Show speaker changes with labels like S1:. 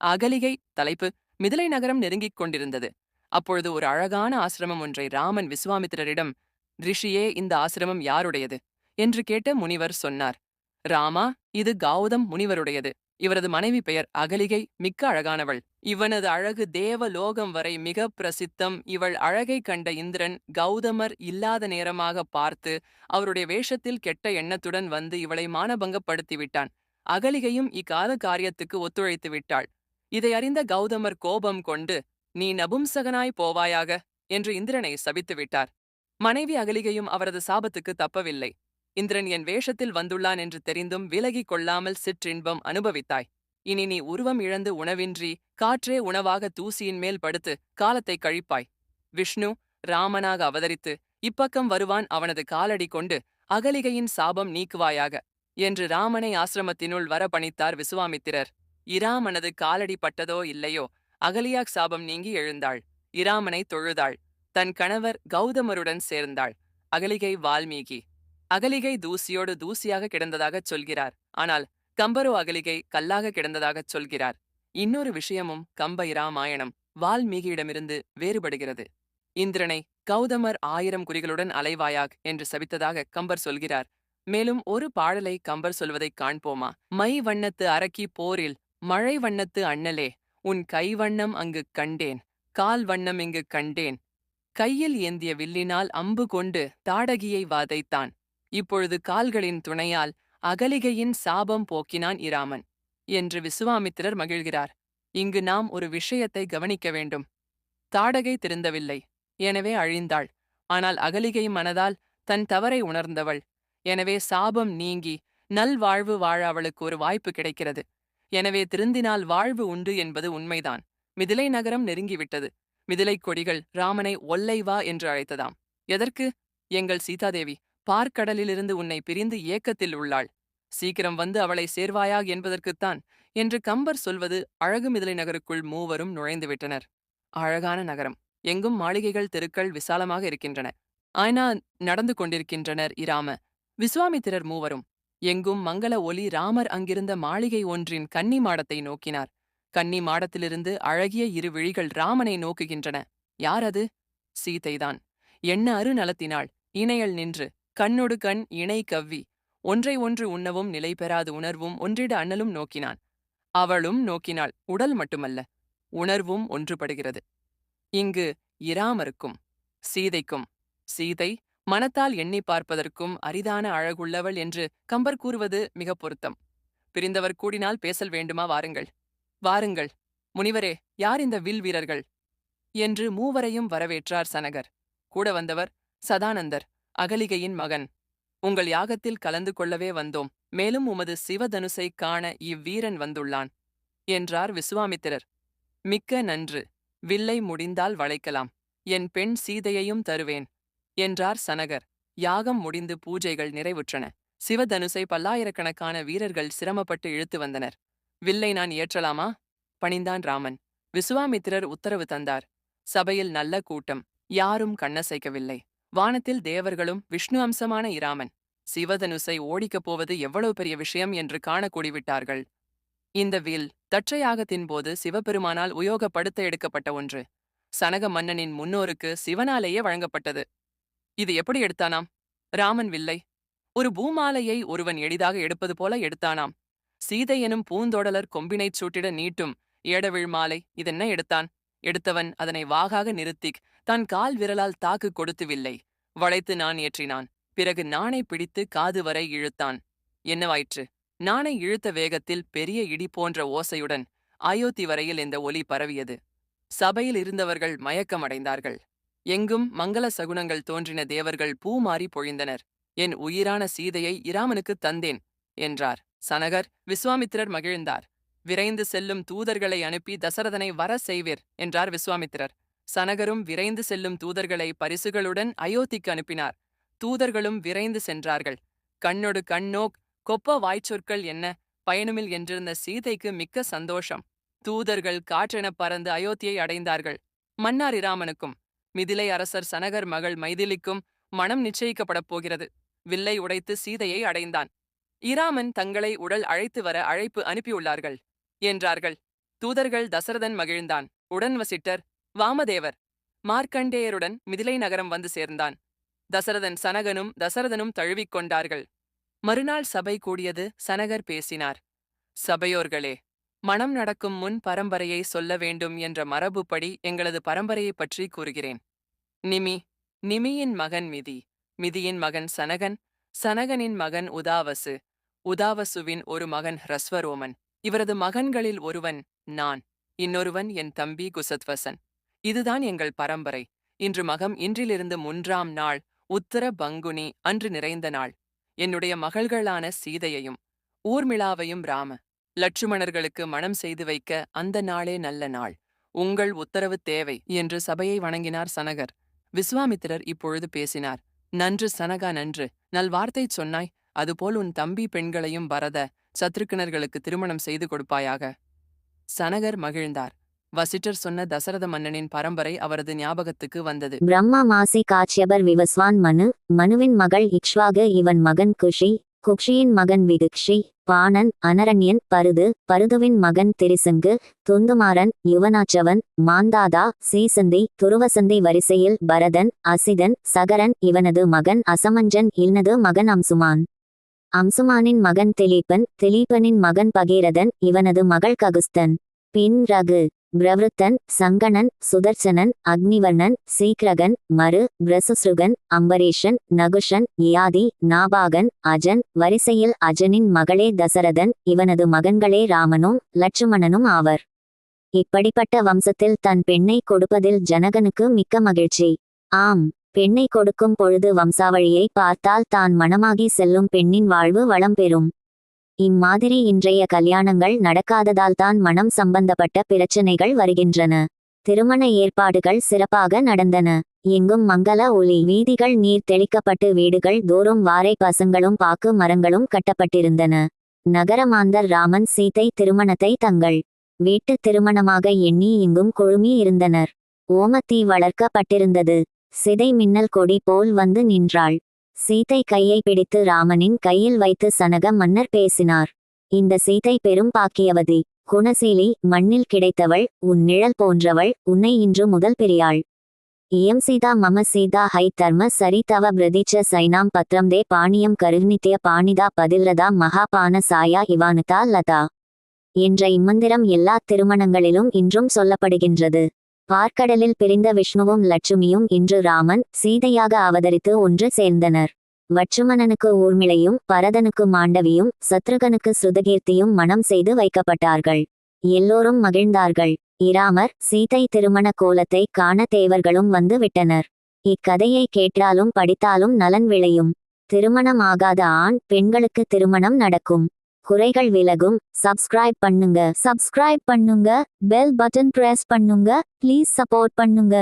S1: அகலிகை தலைப்பு மிதிலை நகரம் நெருங்கிக் கொண்டிருந்தது. அப்பொழுது ஒரு அழகான ஆசிரமம் ஒன்றை ராமன் விஸ்வாமித்திரரிடம் ரிஷியே இந்த ஆசிரமம் யாருடையது? என்று கேட்ட முனிவர் சொன்னார். ராமா இது கௌதம் முனிவருடையது. இவரது மனைவி பெயர் அகலிகை மிக்க அழகானவள். இவனது அழகு தேவ லோகம் வரை மிக பிரசித்தம். இவள் அழகை கண்ட இந்திரன் கௌதமர் இல்லாத நேரமாக பார்த்து அவருடைய வேஷத்தில் கெட்ட எண்ணத்துடன் வந்து இவளை மானபங்கப்படுத்தி விட்டான் அகலிகையும் இக்கால காரியத்துக்கு ஒத்துழைத்து விட்டாள் இதை அறிந்த கௌதமர் கோபம் கொண்டு நீ நபும்சகனாய் போவாயாக என்று இந்திரனை சபித்துவிட்டார் மனைவி அகலிகையும் அவரது சாபத்துக்கு தப்பவில்லை. இந்திரன் என் வேஷத்தில் வந்துள்ளான் என்று தெரிந்தும் விலகிக் கொள்ளாமல் சிற்றின்பம் அனுபவித்தாய். இனி நீ உருவம் இழந்து உணவின்றி காற்றே உணவாக தூசியின் மேல் படுத்து காலத்தை கழிப்பாய். விஷ்ணு ராமனாக அவதரித்து இப்பக்கம் வருவான் அவனது காலடி கொண்டு அகலிகையின் சாபம் நீக்குவாயாக என்று ராமனை ஆசிரமத்தினுள் வர பணித்தார் விசுவாமித்திரர். இராமனது காலடி பட்டதோ இல்லையோ? அகலியாக் சாபம் நீங்கி எழுந்தாள். இராமனை தொழுதாள். தன் கணவர் கௌதமருடன் சேர்ந்தாள். அகலிகை வால்மீகி. அகலிகை தூசியோடு தூசியாக கிடந்ததாகச் சொல்கிறார். ஆனால் கம்பரோ அகலிகை கல்லாக கிடந்ததாகச் சொல்கிறார். இன்னொரு விஷயமும் கம்ப இராமாயணம் வால்மீகியிடமிருந்து வேறுபடுகிறது. இந்திரனை கௌதமர் ஆயிரம் குறிகளுடன் அலைவாயாக் என்று சபித்ததாக கம்பர் சொல்கிறார். மேலும் ஒரு பாடலை கம்பர் சொல்வதைக் காண்போமா? மை வண்ணத்து அரக்கி போரில் மழை வண்ணத்து அண்ணலே உன் கை வண்ணம் அங்கு கண்டேன் கால் வண்ணம் இங்கு கண்டேன். கையில் ஏந்திய வில்லினால் அம்பு கொண்டு தாடகியை வாதைத்தான். இப்பொழுது கால்களின் துணையால் அகலிகையின் சாபம் போக்கினான் இராமன். என்று விசுவாமித்திரர் மகிழ்கிறார். இங்கு நாம் ஒரு விஷயத்தை கவனிக்க வேண்டும். தாடகை திருந்தவில்லை. எனவே அழிந்தாள். ஆனால் அகலிகை மனதால் தன் தவறை உணர்ந்தவள். எனவே சாபம் நீங்கி நல்வாழ்வு வாழ அவளுக்கு ஒரு வாய்ப்பு கிடைக்கிறது. எனவே திருந்தினால் வாழ்வு உண்டு என்பது உண்மைதான். மிதிலை நகரம் நெருங்கிவிட்டது. மிதிலைக் கொடிகள் ராமனை ஒல்லைவா என்று அழைத்ததாம். எதற்கு? எங்கள் சீதாதேவி பார்க்கடலிலிருந்து உன்னை பிரிந்து ஏக்கத்தில் உள்ளாள். சீக்கிரம் வந்து அவளை சேர்வாயா என்பதற்குத்தான் என்று கம்பர் சொல்வது அழகு மிதிலை நகருக்குள் மூவரும் நுழைந்துவிட்டனர். அழகான நகரம். எங்கும் மாளிகைகள் தெருக்கள் விசாலமாக இருக்கின்றன. ஆயினா நடந்து கொண்டிருக்கின்றனர் இராம. விஸ்வாமித்திரர் மூவரும். எங்கும் மங்கள ஒலி ராமர் அங்கிருந்த மாளிகை ஒன்றின் கன்னி மாடத்தை நோக்கினார். கன்னி மாடத்திலிருந்து அழகிய இரு விழிகள் ராமனை நோக்குகின்றன. யார் அது? சீதைதான். என்ன அரு நலத்தினாள் இணையல் நின்று கண்ணொடு கண் இணை கவ்வி ஒன்றை ஒன்று உண்ணவும் நிலை பெறாது உணர்வும் ஒன்றிட அண்ணலும் நோக்கினான். அவளும் நோக்கினாள் உடல் மட்டுமல்ல உணர்வும் ஒன்றுபடுகிறது. இங்கு இராமருக்கும் சீதைக்கும் சீதை மனத்தால் எண்ணி பார்ப்பதற்கும் அரிதான அழகுள்ளவள் என்று கம்பர் கூறுவது மிக பொருத்தம். பிரிந்தவர் கூடினால் பேசல் வேண்டுமா வாருங்கள். வாருங்கள். முனிவரே யார் இந்த வில் வீரர்கள்? என்று மூவரையும் வரவேற்றார் சனகர். கூட வந்தவர் சதானந்தர் அகலிகையின் மகன். உங்கள் யாகத்தில் கலந்து கொள்ளவே வந்தோம். மேலும் உமது சிவதனுசை காண இவ்வீரன் வந்துள்ளான் என்றார் விசுவாமித்திரர். மிக்க நன்று. வில்லை முடிந்தால் வளைக்கலாம். என் பெண் சீதையையும் தருவேன். என்றார் சனகர். யாகம் முடிந்து பூஜைகள் நிறைவுற்றன. சிவதனுசை பல்லாயிரக்கணக்கான வீரர்கள் சிரமப்பட்டு இழுத்து வந்தனர். வில்லை நான் ஏற்றலாமா? பணிந்தான் ராமன். விசுவாமித்திரர் உத்தரவு தந்தார். சபையில் நல்ல கூட்டம். யாரும் கண்ணசைக்கவில்லை. வானத்தில் தேவர்களும் விஷ்ணு அம்சமான இராமன். சிவதனுசை ஓடிக்கப் போவது எவ்வளவு பெரிய விஷயம் என்று காணக்கூடிவிட்டார்கள் இந்த வில் தற்றையாகத்தின் போது சிவபெருமானால் உயோகப்படுத்த எடுக்கப்பட்ட ஒன்று. சனக மன்னனின் முன்னோருக்கு சிவனாலேயே வழங்கப்பட்டது. இது எப்படி எடுத்தானாம்? ராமன் வில்லை. ஒரு பூமாலையை ஒருவன் எளிதாக எடுப்பது போல எடுத்தானாம். சீதை எனும் பூந்தொடலர் கொம்பினைச் சூட்டிட நீட்டும் ஏடவிழ் மாலை இதென்ன எடுத்தான்? எடுத்தவன் அதனை வாகாக நிறுத்திக் தன் கால் விரலால் தாக்கு கொடுத்துவில்லை வளைத்து நான் ஏற்றினான். பிறகு நானை பிடித்து காது வரை இழுத்தான். என்னவாயிற்று? நானை இழுத்த வேகத்தில் பெரிய இடி போன்ற ஓசையுடன் அயோத்தி வரையில் இந்த ஒலி பரவியது. சபையில் இருந்தவர்கள் மயக்கமடைந்தார்கள். எங்கும் மங்கள சகுனங்கள் தோன்றின தேவர்கள் பூ மாறி பொழிந்தனர். என் உயிரான சீதையை இராமனுக்குத் தந்தேன் என்றார். சனகர் விஸ்வாமித்திரர் மகிழ்ந்தார். விரைந்து செல்லும் தூதர்களை அனுப்பி தசரதனை வர செய்வீர் என்றார் விஸ்வாமித்திரர். சனகரும் விரைந்து செல்லும் தூதர்களை பரிசுகளுடன் அயோத்திக்கு அனுப்பினார். தூதர்களும் விரைந்து சென்றார்கள். கண்ணொடு கண்ணோக் கொப்ப வாய்ச்சொற்கள் என்ன? பயனுமில் என்றிருந்த சீதைக்கு மிக்க சந்தோஷம். தூதர்கள் காற்றெனப் பறந்து அயோத்தியை அடைந்தார்கள். மன்னார் இராமனுக்கும் மிதிலை அரசர் சனகர் மகள் மைதிலிக்கும் மனம் நிச்சயிக்கப்படப் போகிறது. வில்லை உடைத்து சீதையை அடைந்தான். இராமன் தங்களை உடல் அழைத்து வர அழைப்பு அனுப்பியுள்ளார்கள் என்றார்கள். தூதர்கள் தசரதன் மகிழ்ந்தான். உடன் வசிட்டர் வாமதேவர். மார்க்கண்டேயருடன் மிதிலை நகரம் வந்து சேர்ந்தான். தசரதன் சனகனும் தசரதனும் தழுவிக் கொண்டார்கள். மறுநாள் சபை கூடியது சனகர் பேசினார். சபையோர்களே மணம் நடக்கும் முன் பரம்பரையை சொல்ல வேண்டும் என்ற மரபுப்படி எங்களது பரம்பரையைப் பற்றி கூறுகிறேன். நிமி நிமியின் மகன் மிதி மிதியின் மகன் சனகன் சனகனின் மகன் உதாவசு உதாவசுவின் ஒரு மகன் ஹ்ரஸ்வரோமன். இவரது மகன்களில் ஒருவன் நான் இன்னொருவன் என் தம்பி குசத்வசன். இதுதான் எங்கள் பரம்பரை. இன்று மகம் இன்றிலிருந்து மூன்றாம் நாள் உத்தர பங்குனி அன்று நிறைந்த நாள். என்னுடைய மகள்களான சீதையையும் ஊர்மிளாவையும் ராம லட்சுமணர்களுக்கு மணம் செய்து வைக்க அந்த நாளே நல்ல நாள். உங்கள் உத்தரவு தேவை என்று சபையை வணங்கினார் சனகர். விஸ்வாமித்திரர் இப்பொழுது பேசினார். நன்று சனகா நன்று. நல்வார்த்தை சொன்னாய். அதுபோல் உன் தம்பி பெண்களையும் பரத சத்ருக்கணர்களுக்கு திருமணம் செய்து கொடுப்பாயாக. சனகர் மகிழ்ந்தார். வசிட்டர் சொன்ன தசரத மன்னனின் பரம்பரை அவரது ஞாபகத்துக்கு வந்தது.
S2: பிரம்மா மாசி காட்சியபர் விவஸ்வான் மனு மனுவின் மகள் இக்ஷ்வாகு இவன் மகன் குஷி குக்ஷியின் மகன் விகுக்ஷி பாணன் அனரண்யன் பருது பருதுவின் மகன் திரிசங்கு துந்துமாறன் யுவனாச்சவன் மாந்தாதா சீசந்தி துருவசந்தி வரிசையில் பரதன் அசிதன் சகரன் இவனது மகன் அசமஞ்சன் இவனது மகன் அம்சுமான். அம்சுமானின் மகன் திலீபன் திலீபனின் மகன் பகீரதன் இவனது மகள் ககுஸ்தன். பின் ரகு. பிரவருத்தன் சங்கணன் சுதர்சனன் அக்னிவர்ணன் சீக்ரகன் மறு பிரசுஸ்ருகன் அம்பரீஷன் நகுஷன் யாதி நாபாகன் அஜன் வரிசையில் அஜனின் மகளே தசரதன் இவனது மகன்களே ராமனும் லட்சுமணனும் ஆவர். இப்படிப்பட்ட வம்சத்தில் தன் பெண்ணை கொடுப்பதில் ஜனகனுக்கு மிக்க மகிழ்ச்சி. ஆம் பெண்ணை கொடுக்கும் பொழுது வம்சாவழியை பார்த்தால் தான் மனமாகி செல்லும் பெண்ணின் வாழ்வு வளம் பெறும். இம்மாதிரி இன்றைய கல்யாணங்கள் நடக்காததால்தான் மனம் சம்பந்தப்பட்ட பிரச்சனைகள் வருகின்றன. திருமண ஏற்பாடுகள் சிறப்பாக நடந்தன. எங்கும் மங்கள ஒளி வீதிகள் நீர் தெளிக்கப்பட்டு வீடுகள் தோறும் வாரை பசங்களும் பாக்கு மரங்களும் கட்டப்பட்டிருந்தன. நகரமாந்தர் ராமன் சீதை திருமணத்தை தங்கள் வீட்டு திருமணமாக எண்ணி இங்கும் குழுமி இருந்தனர். ஓமத்தீ வளர்க்கப்பட்டிருந்தது. சிதை மின்னல் கொடி போல் வந்து நின்றாள். சீதை கையை பிடித்து ராமனின் கையில் வைத்து சனக மன்னர் பேசினார். இந்த சீதை பெரும் பாக்கியவதி குணசீலி மண்ணில் கிடைத்தவள் உன் நிழல் போன்றவள் உன்னை இன்று முதல் பெரியாள். இயம் சீதா மம சீதா ஹை தர்ம சரிதவ பிரதிச்ச சைனாம் பத்ரம் தே பாணியம் கருநித்திய பாணிதா பதில்ரதா மகாபான சாயா இவானுதா லதா. என்ற இம்மந்திரம் எல்லா திருமணங்களிலும் இன்றும் சொல்லப்படுகின்றது. பார்க்கடலில் பிரிந்த விஷ்ணுவும் லட்சுமியும் இன்று ராமன் சீதையாக அவதரித்து ஒன்று சேர்ந்தனர். வட்சுமணனுக்கு ஊர்மிளையும் பரதனுக்கு மாண்டவியும் சத்ருகனுக்கு சுதகீர்த்தியும் மணம் செய்து வைக்கப்பட்டார்கள். எல்லோரும் மகிழ்ந்தார்கள். இராமர் சீதை திருமண கோலத்தை காண தேவர்களும் வந்து விட்டனர். இக்கதையை கேட்டாலும் படித்தாலும் நலன் விளையும். திருமணம் ஆகாத ஆண் பெண்களுக்கு திருமணம் நடக்கும். குறைகள் விலகும். சப்ஸ்கிரைப் பண்ணுங்க. சப்ஸ்கிரைப் பண்ணுங்க. பெல் பட்டன் பிரஸ் பண்ணுங்க. ப்ளீஸ் சப்போர்ட் பண்ணுங்க.